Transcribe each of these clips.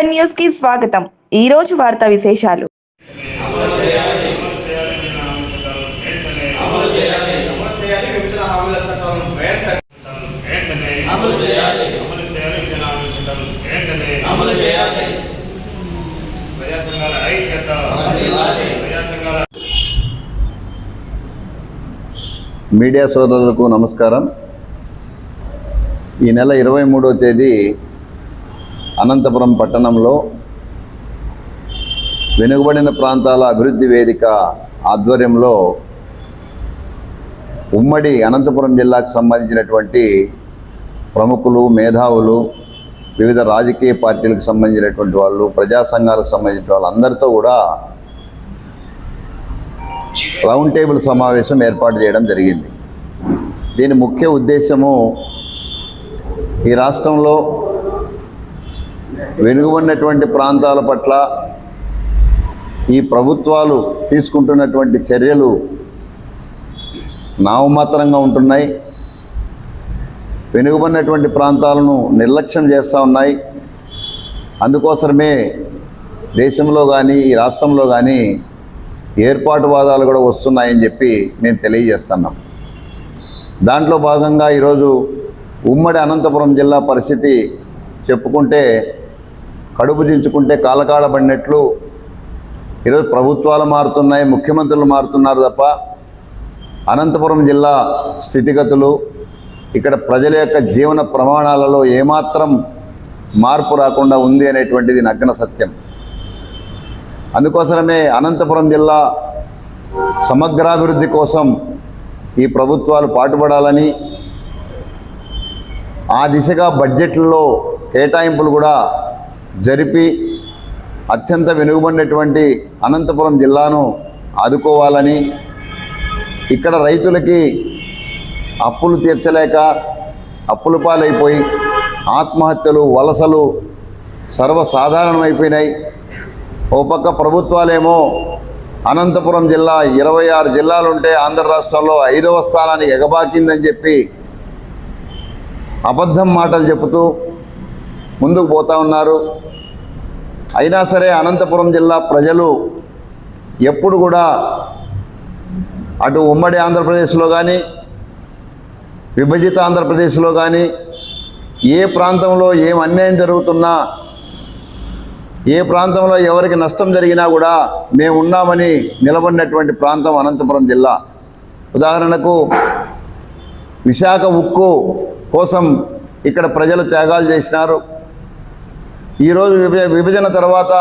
Seven న్యూస్కి స్వాగతం. ఈ రోజు వార్తా విశేషాలు. ఐక్యత మీడియా సోదరులకు నమస్కారం. ఈ నెల ఇరవై మూడవ తేదీ అనంతపురం పట్టణంలో వెనుకబడిన ప్రాంతాల అభివృద్ధి వేదిక ఆధ్వర్యంలో ఉమ్మడి అనంతపురం జిల్లాకు సంబంధించినటువంటి ప్రముఖులు మేధావులు వివిధ రాజకీయ పార్టీలకు సంబంధించినటువంటి వాళ్ళు ప్రజా సంఘాలకు సంబంధించిన వాళ్ళు అందరితో కూడా రౌండ్ టేబుల్ సమావేశం ఏర్పాటు చేయడం జరిగింది. దీని ముఖ్య ఉద్దేశము ఈ రాష్ట్రంలో వెనుకబడినటువంటి ప్రాంతాల పట్ల ఈ ప్రభుత్వాలు తీసుకుంటున్నటువంటి చర్యలు నామమాత్రంగా ఉంటున్నాయి. వెనుకబడినటువంటి ప్రాంతాలను నిర్లక్ష్యం చేస్తూ ఉన్నాయి. అందుకోసమే దేశంలో కానీ ఈ రాష్ట్రంలో కానీ ఏర్పాటువాదాలు కూడా వస్తున్నాయని చెప్పి మేము తెలియజేస్తున్నాం. దాంట్లో భాగంగా ఈరోజు ఉమ్మడి అనంతపురం జిల్లా పరిస్థితి చెప్పుకుంటే కడుపు దించుకుంటే కాలకాడబడినట్లు ఈరోజు ప్రభుత్వాలు మారుతున్నాయి ముఖ్యమంత్రులు మారుతున్నారు తప్ప అనంతపురం జిల్లా స్థితిగతులు ఇక్కడ ప్రజల యొక్క జీవన ప్రమాణాలలో ఏమాత్రం మార్పు రాకుండా ఉంది అనేటువంటిది నగ్న సత్యం. అందుకోసమే అనంతపురం జిల్లా సమగ్రాభివృద్ధి కోసం ఈ ప్రభుత్వాలు పాటుపడాలని ఆ దిశగా బడ్జెట్లలో కేటాయింపులు కూడా జరిపి అత్యంత వెనుకబడినటువంటి అనంతపురం జిల్లాను ఆదుకోవాలని ఇక్కడ రైతులకి అప్పులు తీర్చలేక అప్పుల పాలైపోయి ఆత్మహత్యలు వలసలు సర్వసాధారణమైపోయినాయి. ఓ పక్క ప్రభుత్వాలేమో అనంతపురం జిల్లా ఇరవై ఆరు జిల్లాలుంటే ఆంధ్ర రాష్ట్రంలో ఐదవ స్థానానికి ఎగబాకిందని చెప్పి అబద్ధం మాటలు చెబుతూ ముందుకు పోతా ఉన్నారు. అయినా సరే అనంతపురం జిల్లా ప్రజలు ఎప్పుడు కూడా అటు ఉమ్మడి ఆంధ్రప్రదేశ్లో కానీ విభజిత ఆంధ్రప్రదేశ్లో కానీ ఏ ప్రాంతంలో ఏం అన్యాయం జరుగుతున్నా ఏ ప్రాంతంలో ఎవరికి నష్టం జరిగినా కూడా మేము ఉన్నామని నిలబడినటువంటి ప్రాంతం అనంతపురం జిల్లా. ఉదాహరణకు విశాఖ ఉక్కు కోసం ఇక్కడ ప్రజలు త్యాగాలు చేసినారు. ఈరోజు విభజ విభజన తర్వాత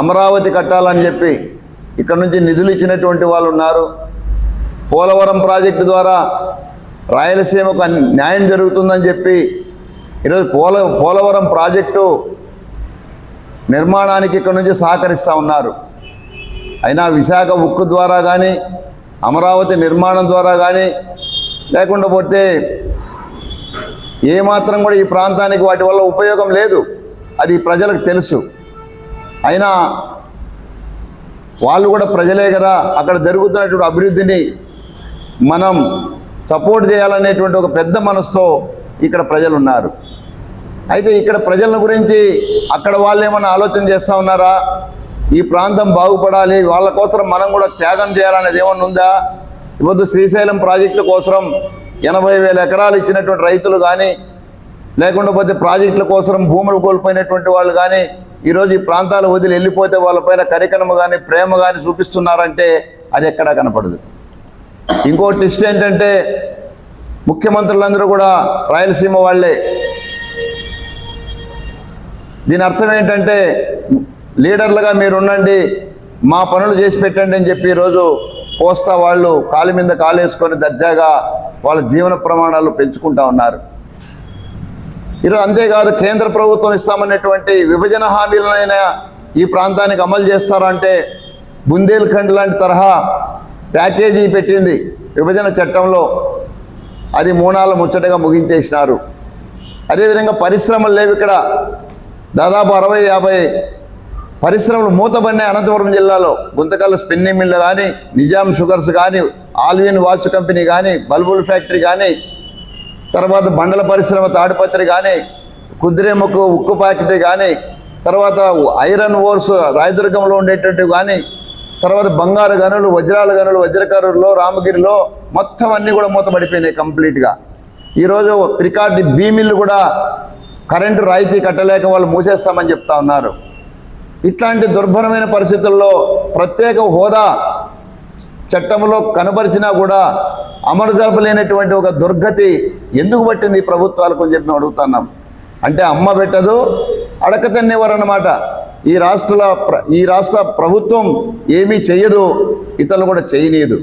అమరావతి కట్టాలని చెప్పి ఇక్కడ నుంచి నిధులు ఇచ్చినటువంటి వాళ్ళు ఉన్నారు. పోలవరం ప్రాజెక్టు ద్వారా రాయలసీమకు న్యాయం జరుగుతుందని చెప్పి ఈరోజు పోల పోలవరం ప్రాజెక్టు నిర్మాణానికి ఇక్కడ నుంచి సహకరిస్తూ ఉన్నారు. అయినా విశాఖ ఉక్కు ద్వారా కానీ అమరావతి నిర్మాణం ద్వారా కానీ లేకుండా పోతే ఏమాత్రం కూడా ఈ ప్రాంతానికి వాటి వల్ల ఉపయోగం లేదు. అది ప్రజలకు తెలుసు. అయినా వాళ్ళు కూడా ప్రజలే కదా. అక్కడ జరుగుతున్నటువంటి అభివృద్ధిని మనం సపోర్ట్ చేయాలనేటువంటి ఒక పెద్ద మనసుతో ఇక్కడ ప్రజలు ఉన్నారు అయితే ఇక్కడ ప్రజల గురించి అక్కడ వాళ్ళు ఏమైనా ఆలోచన చేస్తూ ఉన్నారా? ఈ ప్రాంతం బాగుపడాలి వాళ్ళ కోసం మనం కూడా త్యాగం చేయాలనేది ఏమన్నా ఉందా? ఇప్పుడు శ్రీశైలం ప్రాజెక్టుల కోసం ఎనభై వేల ఎకరాలు ఇచ్చినటువంటి రైతులు కానీ లేకుండా పోతే ప్రాజెక్టుల కోసం భూములు కోల్పోయినటువంటి వాళ్ళు కానీ ఈరోజు ఈ ప్రాంతాలు వదిలి వెళ్ళిపోతే వాళ్ళపైన కరికనము కానీ ప్రేమ కానీ చూపిస్తున్నారంటే అది ఎక్కడా కనపడదు. ఇంకో ట్విస్ట్ ఏంటంటే ముఖ్యమంత్రులందరూ కూడా రాయలసీమ వాళ్ళే. దీని అర్థం ఏంటంటే లీడర్లుగా మీరు ఉండండి మా పనులు చేసి పెట్టండి అని చెప్పి ఈరోజు పోస్తా వాళ్ళు కాలు మీద కాలు వేసుకొని దర్జాగా వాళ్ళ జీవన ప్రమాణాలు పెంచుకుంటా ఉన్నారు. ఈరోజు అంతేకాదు కేంద్ర ప్రభుత్వం ఇస్తామన్నటువంటి విభజన హామీలనైనా ఈ ప్రాంతానికి అమలు చేస్తారంటే బుందేల్ఖండ్ లాంటి తరహా ప్యాకేజీ పెట్టింది విభజన చట్టంలో. అది మూనాల ముచ్చటగా ముగించేసినారు. అదేవిధంగా పరిశ్రమలు లేవు ఇక్కడ. దాదాపు అరవై యాభై పరిశ్రమలు మూతబడినాయి అనంతపురం జిల్లాలో. గుంతకల్ స్పిన్నింగ్ మిల్లు కానీ నిజాం షుగర్స్ కానీ ఆల్విన్ వాచ్ కంపెనీ కానీ బల్బుల్ ఫ్యాక్టరీ కానీ తర్వాత బండల పరిశ్రమ తాడిపత్రి కానీ కుద్రేముక్కు ఉక్కు ప్యాకెట్ కానీ తర్వాత ఐరన్ ఓర్స్ రాయదుర్గంలో ఉండేటట్టు కానీ తర్వాత బంగారు గనులు వజ్రాల గనులు వజ్రకారుల్లో రామగిరిలో మొత్తం అన్నీ కూడా మూతపడిపోయినాయి కంప్లీట్గా. ఈరోజు రికార్డ్ బీమిల్లు కూడా కరెంటు రాయితీ కట్టలేక వాళ్ళు మూసేస్తామని చెప్తా ఉన్నారు. ఇట్లాంటి దుర్భరమైన పరిస్థితుల్లో ప్రత్యేక హోదా చట్టంలో కనబరిచినా కూడా అమలు జరపలేనటువంటి ఒక దుర్గతి ఎందుకు పట్టింది ఈ ప్రభుత్వాలకు అని చెప్పి మేము అడుగుతున్నాం. అంటే అమ్మ పెట్టదు అడక తన్నేవారన్నమాట. ఈ రాష్ట్రాల ప్ర ఈ రాష్ట్ర ప్రభుత్వం ఏమీ చేయదు ఇతరులు కూడా చేయనీయదు.